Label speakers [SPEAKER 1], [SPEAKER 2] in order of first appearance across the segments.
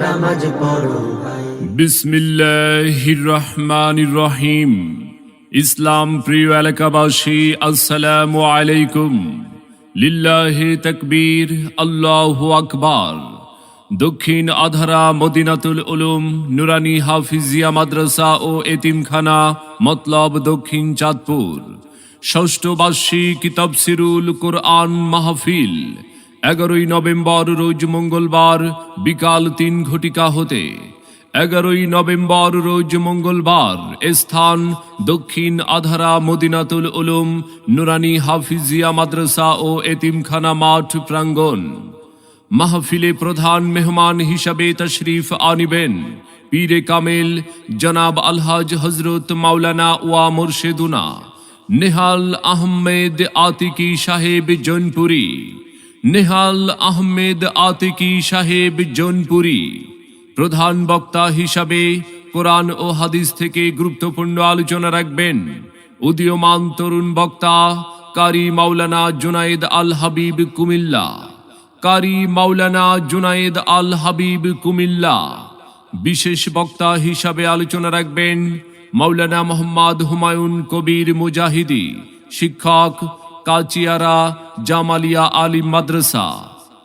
[SPEAKER 1] নামাজ পড়ো
[SPEAKER 2] বিসমিল্লাহির রহমানির রহিম ইসলাম প্রিয় এলাকাবাসী, আসসালামু আলাইকুম। লিল্লাহি তাকবীর, আল্লাহু আকবার। দক্ষিণ আধারা মদিনাতুল উলুম, নুরানি হাফিজিয়া মাদ্রাসা ও এতিমখানা, মতলব দক্ষিণ চাঁদপুর। ষষ্ঠ বার্ষিক তফসিরুল কোরআন মাহফিল। এগারোই নভেম্বর রোজ মঙ্গলবার, বিকাল তিন ঘটিকা হতে। এগারোই নভেম্বর রোজ মঙ্গলবার স্থান দক্ষিণ আধারা মদিনাতুল উলুম, নুরানি হাফিজিয়া মাদ্রাসা ও এতিমখানা মাঠ প্রাঙ্গণ। মাহফিলে প্রধান মেহমান হিসাবে তশরিফ আনিবেন পীরে কামেল জনাব আলহাজ হজরত মাওলানা ওয়া মুর্শেদুনা, নেহাল আহমেদ আতিকি সাহেব জৌনপুরি। নেহাল আহমেদ আতিকি সাহেব জৌনপুরি। প্রধান বক্তা হিসাবে কোরআন ও হাদিস থেকে গুরুত্বপূর্ণ আলোচনা রাখবেন। উদীয়মান তরুণ বক্তা কারি মাওলানা জুনায়েদ আল হাবিব কুমিল্লা। কারি মাওলানা জুনায়েদ আল হাবিব কুমিল্লা। বিশেষ বক্তা হিসাবে আলোচনা রাখবেন মাওলানা মোহাম্মদ হুমায়ুন কবির মুজাহিদি, শিক্ষক কাচিয়ারা জামালিয়া আলিম মাদ্রাসা।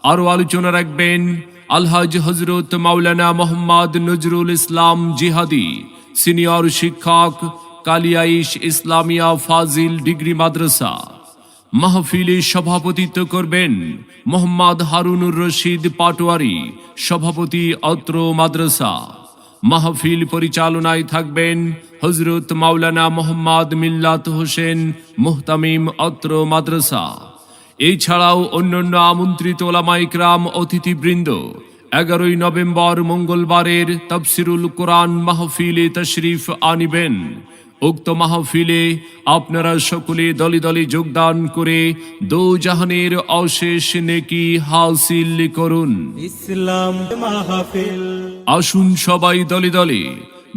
[SPEAKER 2] আরও আলোচনা রাখবেন আলহাজ হজরত মাওলানা মোহাম্মদ নজরুল ইসলাম জিহাদি, সিনিয়র শিক্ষক, কালিয়াইশ ইসলামিয়া ফাজিল ডিগ্রি মাদ্রাসা। মাহফিলে সভাপতিত্ব করবেন মোহাম্মদ হারুনুর রশিদ পাটোয়ারি, সভাপতি অত্র মাদ্রাসা। মাহফিল পরিচালনায় থাকবেন হজরত মাওলানা মোহাম্মদ মিল্লাত হোসেন মুহতামিম অত্র মাদ্রাসা। এছাড়াও অন্যান্য আমন্ত্রিত ওলামাইকরাম অতিথিবৃন্দ এগারোই নভেম্বর মঙ্গলবারের তফসিরুল কোরআন মাহফিলে তশরিফ আনিবেন। উক্ত মাহফিলে আপনারা সকলে দলে দলে যোগদান করে দো জাহানের অশেষ নেকি হাসিল করুন।
[SPEAKER 3] ইসলাম মাহফিল।
[SPEAKER 2] আসুন সবাই দলে দলে।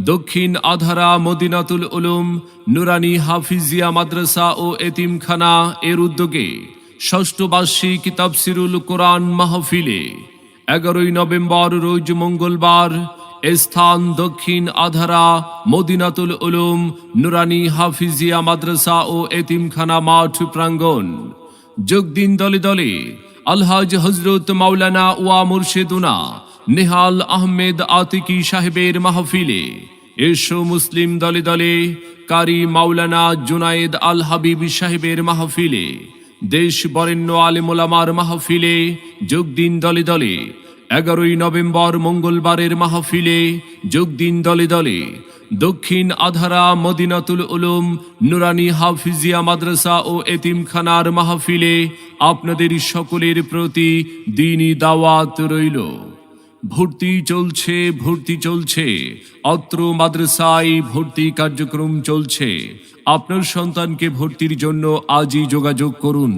[SPEAKER 2] দক্ষিণ আধারা মদিনাতুল উলুম নুরানি হাফিজিয়া মাদ্রাসা ও এতিমখানা এর উদ্যোগে ষষ্ঠ বার্ষিক তাফসিরুল কোরআন মাহফিলে এগারোই নভেম্বর রোজ মঙ্গলবার স্থান দক্ষিণ আধারা, মদিনাতুল উলুম, নুরানি হাফিজিয়া মাদ্রাসা ও এতিমখানা মাঠ প্রাঙ্গণ। যোগ দিন দলে দলে আলহাজ হজরত মাওলানা ওয়া মুর্শেদুনা নেহাল আহমেদ আতিকি সাহেবের মাহফিলে এসো মুসলিম দলে দলে কারি মাওলানা জুনায়েদ আল হাবিব সাহেবের মাহফিলে দেশ বরেণ্য আলেমোলামার মাহফিলে যোগ দিন দলে দলে। এগারোই নভেম্বর মঙ্গলবারের মাহফিলে যোগ দিন দলে দলে। দক্ষিণ আধারা, মদিনাতুল উলুম, নুরানি হাফিজিয়া মাদ্রাসা ও এতিমখানার মাহফিলে আপনাদের সকলের প্রতি দিনই দাওয়াত রইল। ভর্তি চলছে ভর্তি চলছে। অত্র মাদ্রাসায় ভর্তি কার্যক্রম চলছে। আপনার সন্তানকে ভর্তির জন্য আজই যোগাযোগ করুন।